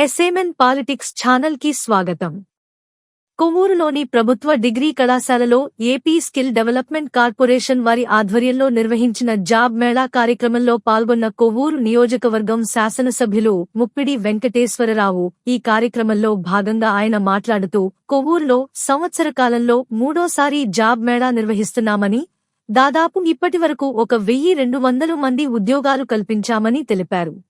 ఎస్ఏమెన్ politics ఛానల్కి స్వాగతం. కొవ్వూరులోని ప్రభుత్వ డిగ్రీ కళాశాలలో ఏపీ స్కిల్ డెవలప్మెంట్ కార్పొరేషన్ వారి ఆధ్వర్యంలో నిర్వహించిన జాబ్ మేళా కార్యక్రమంలో పాల్గొన్న కొవ్వూరు నియోజకవర్గం శాసనసభ్యులు ముప్పిడి వెంకటేశ్వరరావు. ఈ కార్యక్రమంలో భాగంగా ఆయన మాట్లాడుతూ కొవ్వూరులో సంవత్సర కాలంలో మూడోసారి జాబ్ మేళా నిర్వహిస్తున్నామని దాదాపు ఇప్పటివరకు ఒక వెయ్యి రెండు వందలు మంది ఉద్యోగాలు కల్పించామని తెలిపారు.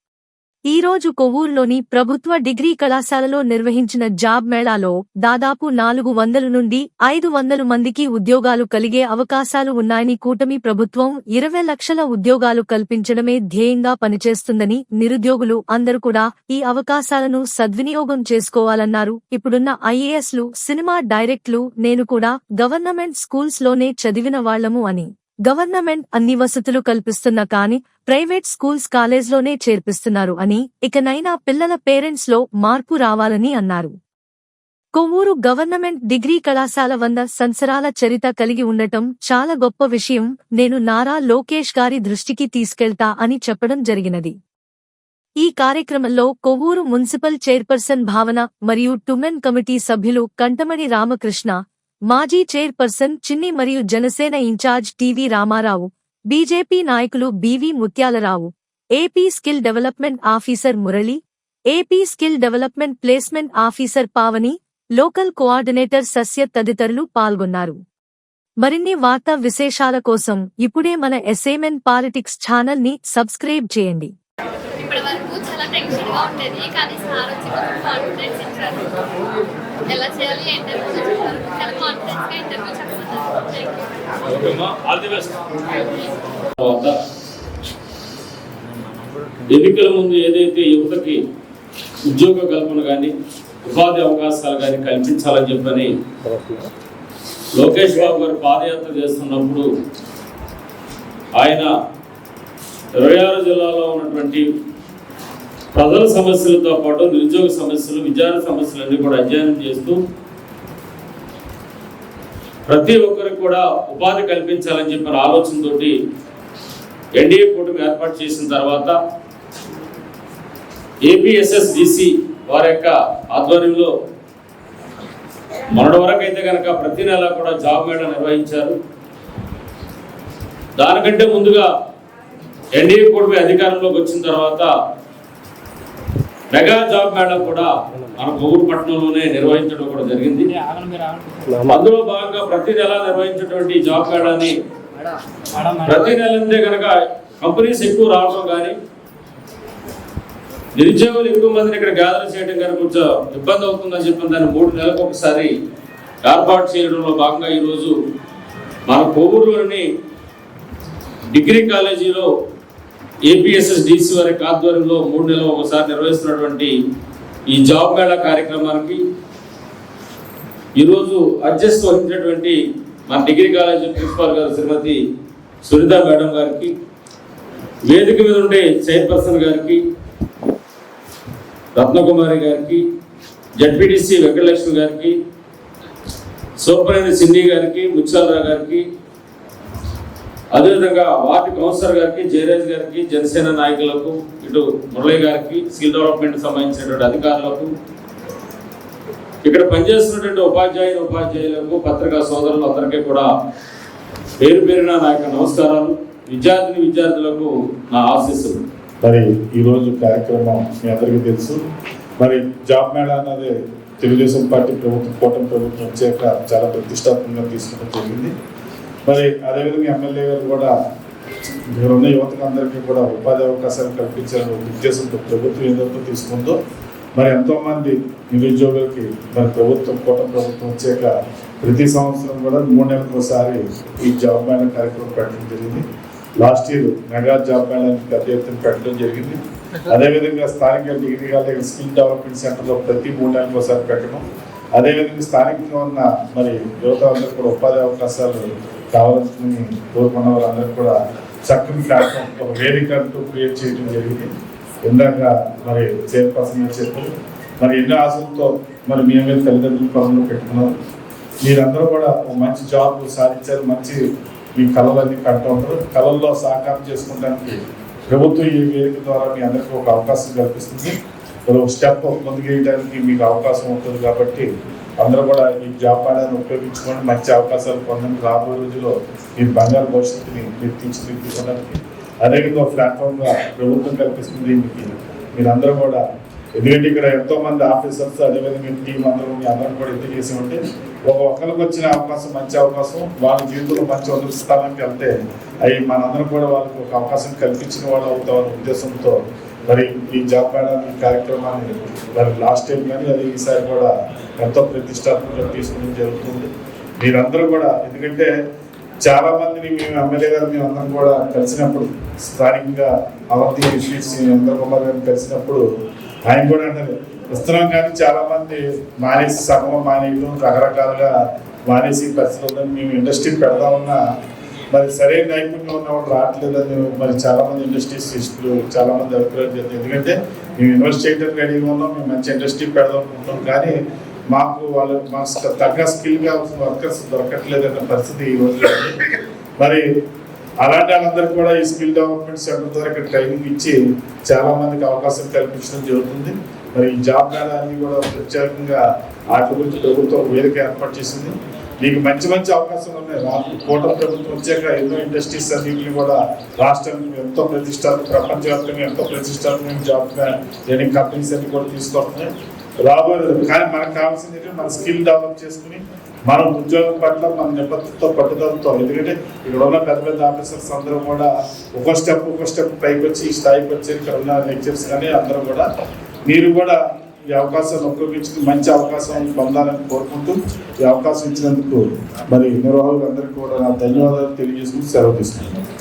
ఈ రోజు కొవ్వూరులోని ప్రభుత్వ డిగ్రీ కళాశాలలో నిర్వహించిన జాబ్ మేళాలో దాదాపు నాలుగు వందల నుండి ఐదు వందల మందికి ఉద్యోగాలు కలిగే అవకాశాలు ఉన్నాయని కూటమి ప్రభుత్వం ఇరవై లక్షల ఉద్యోగాలు కల్పించడమే ధ్యేయంగా పనిచేస్తుందని నిరుద్యోగులు అందరూ కూడా ఈ అవకాశాలను సద్వినియోగం చేసుకోవాలన్నారు. ఇప్పుడున్న ఐఏఎస్లు సినిమా డైరెక్ట్లు నేను కూడా గవర్నమెంట్ స్కూల్స్లోనే చదివిన వాళ్ళము అని. గవర్నమెంట్ అన్ని వసతులు కల్పిస్తున్నా కాని ప్రైవేట్ స్కూల్స్ కాలేజ్లోనే చేర్పిస్తున్నారు అని ఇకనైనా పిల్లల పేరెంట్స్లో మార్పు రావాలని అన్నారు. కొవ్వూరు గవర్నమెంట్ డిగ్రీ కళాశాల వంద సంవత్సరాల చరిత కలిగి ఉండటం చాలా గొప్ప విషయం. నేను నారా లోకేష్ గారి దృష్టికి తీసుకెళ్తా అని చెప్పడం జరిగినది. ఈ కార్యక్రమంలో కొవ్వూరు మున్సిపల్ చైర్పర్సన్ భావన మరియు టుమెన్ కమిటీ సభ్యులు కంటమణి రామకృష్ణ మాజీ చైర్పర్సన్ చిన్ని మరియు Janasena incharge T V Ramarao BJP నాయకులు B V Muthyalarao AP skill development officer Murali AP skill development placement officer Pavani local coordinator Sasya తదితరులు పాల్గొన్నారు. మరిన్ని వార్తా విశేషాల కోసం ఇప్పుడే మన ఎస్ఏమెన్ పాలిటిక్స్ ఛానల్ని సబ్స్క్రైబ్ చేయండి. ఇప్పటి వరకు చాలా టెన్షన్గా ఉండేది. కానీ సార్ వచ్చి కొంచెం కాన్ఫిడెన్స్ ఇచ్చారు. ఎలా చేయాలి ఇంటర్వ్యూ చెప్పారు. చాలా కాన్ఫిడెన్స్గా ఇంటర్వ్యూ తర్వాత ఎన్నికల ముందు ఏదైతే యువతకి ఉద్యోగ కల్పన కానీ ఉపాధి అవకాశాలు కానీ కల్పించాలని చెప్పని లోకేష్ బాబు గారు పాదయాత్ర చేస్తున్నప్పుడు ఆయన ఇరవై ఆరు జిల్లాలో ఉన్నటువంటి ప్రజల సమస్యలతో పాటు నిరుద్యోగ సమస్యలు విద్యార్థ సమస్యలన్నీ కూడా అధ్యయనం చేస్తూ ప్రతి ఒక్కరికి కూడా ఉపాధి కల్పించాలని చెప్పిన ఆలోచనతో ఎన్డీఏ కూటమి ఏర్పాటు చేసిన తర్వాత ఏపీఎస్ఎస్డిసి వారి యొక్క ఆధ్వర్యంలో మొన్నటి వరకు అయితే కనుక ప్రతి నెల కూడా జాబ్ మేళా నిర్వహించారు. దానికంటే ముందుగా ఎన్డీఏ కూటమి అధికారంలోకి వచ్చిన తర్వాత మెగా జాబ్ మేళా కూడా మన కొవ్వూరు పట్టణంలోనే నిర్వహించడం కూడా జరిగింది. అందులో భాగంగా ప్రతి నెల నిర్వహించేటువంటి ఈ జాబ్ మేళాని ప్రతి నెల అంతే కనుక కంపెనీస్ ఎక్కువ రావడం కానీ నిరుద్యోగులు ఎక్కువ మందిని ఇక్కడ గ్యాదర్ చేయడం కానీ కొంచెం ఇబ్బంది అవుతుందని చెప్పిన దాన్ని మూడు నెలలకు ఒకసారి ఏర్పాటు చేయడంలో భాగంగా ఈరోజు మన కొవ్వూరులోని డిగ్రీ కాలేజీలో ఏపీఎస్ఎస్ డిసి వారి ఆధ్వర్యంలో మూడు నెలలు ఒకసారి నిర్వహిస్తున్నటువంటి ఈ జాబ్ మేళా కార్యక్రమానికి ఈరోజు అధ్యక్షత వహించినటువంటి మన డిగ్రీ కాలేజ్ ప్రిన్సిపాల్ గారు శ్రీమతి సునీత మేడం గారికి వేదిక మీద ఉండే చైర్పర్సన్ గారికి రత్నకుమారి గారికి జడ్పీటీసీ వెంకటలక్ష్మి గారికి సూపరింటెండెంట్ సింధి గారికి ముత్యాలరావు గారికి అదేవిధంగా వార్డు కౌన్సిలర్ గారికి జయరాజ్ గారికి జనసేన నాయకులకు ఇటు మురళి గారికి స్కిల్ డెవలప్మెంట్ సంబంధించినటువంటి అధికారులకు ఇక్కడ పనిచేస్తున్నటువంటి ఉపాధ్యాయుల ఉపాధ్యాయులకు పత్రికా సోదరులు అందరికీ కూడా పేరు పేరిన నా యొక్క నమస్కారాలు. విద్యార్థిని విద్యార్థులకు నా ఆశీస్సులు. మరి ఈరోజు కార్యక్రమం మీ అందరికీ తెలుసు. మరి జాబ్ మేళా అన్నది తెలుగుదేశం పార్టీ ప్రభుత్వం కూటమి ప్రభుత్వం వచ్చాక చాలా ప్రతిష్టాత్మకంగా తీసుకోవడం జరిగింది. మరి అదేవిధంగా ఎమ్మెల్యే గారు కూడా ఇక్కడ ఉన్న యువతకు అందరికీ కూడా ఉపాధి అవకాశాలు కల్పించాలని ఉద్దేశంతో ప్రభుత్వం ఏదైతే తీసుకుందో మరి ఎంతోమంది నిరుద్యోగులకి మరి ప్రభుత్వం కూటమి ప్రభుత్వం వచ్చాక ప్రతి సంవత్సరం కూడా మూడు నెలలకు ఒకసారి ఈ జాబ్ మేళ కార్యక్రమం పెట్టడం జరిగింది. లాస్ట్ ఇయర్ మెగా జాబ్ మేళానికి పెద్ద ఎత్తున పెట్టడం జరిగింది. అదేవిధంగా స్థానిక డిగ్రీ కాలేజ్ స్కిల్ డెవలప్మెంట్ సెంటర్లో ప్రతి మూడు నెలలకు ఒకసారి పెట్టడం. అదేవిధంగా స్థానికంగా ఉన్న మరి యువత అందరూ కూడా ఉపాధి అవకాశాలు కావాలని కోరుకున్న వాళ్ళందరూ కూడా చక్కని ప్లాట్ఫామ్ ఒక వేదిక క్రియేట్ చేయడం జరిగింది. ఇందాక మరి చైర్పర్సన్ గారు చెప్పారు. మరి ఎన్నో ఆశలతో మరి మేమే తల్లిదండ్రుల పనులు పెట్టుకున్నాం మీరందరూ కూడా ఒక మంచి జాబ్ సాధించారు. మంచి మీ కళలన్నీ కంటూ ఉంటారు. కళల్లో సహకారం చేసుకోవడానికి ప్రభుత్వం ఈ వేదిక ద్వారా మీ అందరికీ ఒక అవకాశం కల్పిస్తుంది. మరి స్టెప్ ముందుకు వేయడానికి మీకు అవకాశం ఉంటుంది కాబట్టి అందరూ కూడా ఈ జాబ్ మేళాన్ని ఉపయోగించుకొని మంచి అవకాశాలు పొందండి. రాబోయే రోజుల్లో మీ బంగారు భవిష్యత్తుని మీరు తీర్చిదిద్దుకోవడానికి అనేకంగా ప్లాట్ఫామ్గా ప్రభుత్వం కల్పిస్తుంది. మీకు మీరందరూ కూడా ఎందుకంటే ఇక్కడ ఎంతో మంది ఆఫీసర్స్ అదేవిధంగా టీం అందరూ మీ అందరం కూడా ఎందుకు చేసి ఉంటే ఒక ఒక్కరికి వచ్చిన అవకాశం మంచి అవకాశం వాళ్ళ జీవితంలో మంచి ఉన్నత స్థానానికి వెళ్తే అవి మనందరం కూడా వాళ్ళకి ఒక అవకాశం కల్పించిన వాళ్ళు అవుతామనే ఉద్దేశంతో మరి ఈ జాబ్ ఈ కార్యక్రమాన్ని మరి లాస్ట్ టైం కానీ అది ఈసారి కూడా ఎంతో ప్రతిష్టాత్మకంగా తీసుకోవడం జరుగుతుంది. మీరందరూ కూడా ఎందుకంటే చాలా మందిని మేము ఎమ్మెల్యే గారు మేము అందరం కూడా కలిసినప్పుడు స్థానికంగా అవంతి విశ్వేష్ చంద్రకుమార్ గారిని కలిసినప్పుడు ఆయన కూడా అంటారు ఇస్తున్నాం కానీ చాలా మంది మానేసి సగం మానేయడం రకరకాలుగా మానేసి పరిస్థితులు మేము ఇండస్ట్రీ పెడదామన్నా మరి సరైన నైపుణ్యం ఉన్న రావట్లేదని మరి చాలామంది ఇండస్ట్రీస్ ఇండస్ట్రీస్టులు చాలా మంది అభిప్రాయం చేస్తారు ఎందుకంటే మేము ఇన్వెస్ట్ చేయడానికి రెడీగా ఉన్నాం మేము మంచి ఇండస్ట్రీ పెడదాం అనుకుంటాం కానీ మాకు వాళ్ళు మాకు తగ్గ స్కిల్గా కావాల్సిన వర్కర్స్ దొరకట్లేదన్న పరిస్థితి ఈ రోజు మరి అలాంటి వాళ్ళందరికీ కూడా ఈ స్కిల్ డెవలప్మెంట్ సెంటర్ ద్వారా ఇక్కడ ట్రైనింగ్ ఇచ్చి చాలామందికి అవకాశం కల్పించడం జరుగుతుంది. మరి ఈ జాబ్ మేళాన్ని కూడా ప్రత్యేకంగా వాటి గురించి ప్రభుత్వం వేదిక ఏర్పాటు చేసింది. మీకు మంచి మంచి అవకాశాలు ఉన్నాయి. రా- కూటమి ప్రభుత్వం వచ్చాక ఎన్నో ఇండస్ట్రీస్ అన్నింటినీ కూడా రాష్ట్రానికి ఎంతో ప్రతిష్టాలు ప్రపంచవ్యాప్తంగా ఎంతో ప్రతిష్టాలు జాబ్గా ట్రైనింగ్ కంపెనీస్ అన్ని కూడా తీసుకొస్తున్నాయి. రాబోయే కానీ మనకు కావాల్సింది ఏంటంటే మన స్కిల్ డెవలప్ చేసుకుని మనం ఉద్యోగం పట్ల మన నిబద్ధతతో పట్టుదలతో ఎందుకంటే ఇక్కడ ఉన్న పెద్ద పెద్ద ఆఫీసర్స్ అందరూ కూడా ఒక స్టెప్ ఒక స్టెప్ పైకి వచ్చి ఈ స్థాయికి వచ్చి ఇక్కడ ఉన్న లెక్చర్స్ కానీ అందరూ కూడా మీరు కూడా ఈ అవకాశాన్ని ఉపయోగించుకుని మంచి అవకాశం పొందాలని కోరుకుంటూ ఈ అవకాశం ఇచ్చినందుకు మరి నిర్వాహకులందరికీ కూడా నా ధన్యవాదాలు తెలియజేసుకుని సెలవు తీసుకుంటున్నాను.